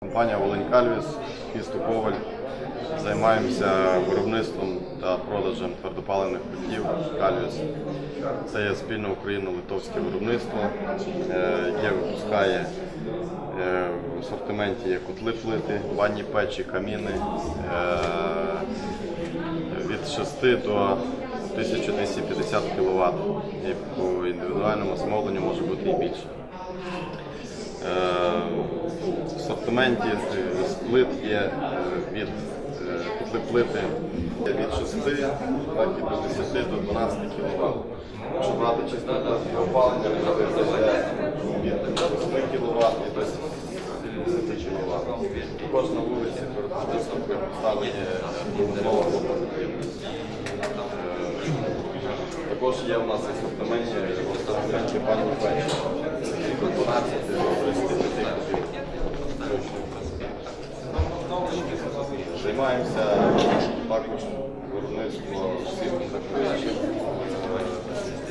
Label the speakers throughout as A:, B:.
A: Компанія Волинь Кальвіс, місто Коваль. Займаємося виробництвом та продажем твердопаливних кутів Кальвіс. Це є спільне україно-литовське виробництво, е, яке випускає е, в асортименті є котли плити, банні печі, каміни е, від 6 до 1250 кВт. І по індивідуальному замовленню може бути і більше. Е, В асортименті з плит є е, від е, плити від 6 так, і до 10 до 12 кВт. Якщо брати чисто плитське опалення, то це від 8 кВт і до 70 кВт. Також на вулиці перед виставкою поставлені умови Також є у нас в асортименті в асортименті пані печі. 12 до 35 Займаємося також виробництвом всіх захворюючих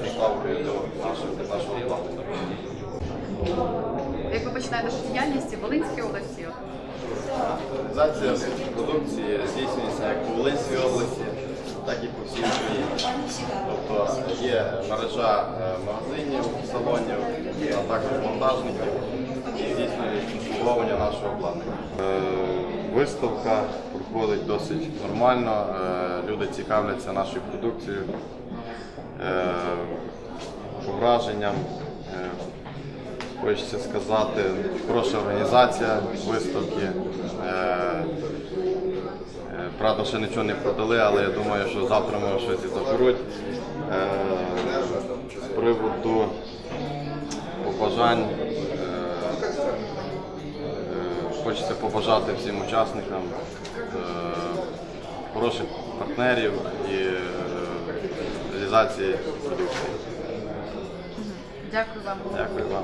A: доставкою до нашого, плану.
B: Як ви починаєте свою діяльність в Волинській області?
A: Реалізація продукції здійснюється як по Волинській області, так і по всій Україні. Тобто є мережа е, магазинів, салонів, а також монтажників, які здійснюють обслуговування нашого обладнання. Виставка проходить досить нормально, е, люди цікавляться нашою продукцією, е, враженням. е, Хочеться сказати, хороша організація виставки. Правда, ще нічого не продали, але я думаю, що завтра ми щось і заберуть. З приводу побажань хочеться побажати всім учасникам е, хороших партнерів і е, реалізації продукції.
B: Дякую вам.
A: Дякую вам.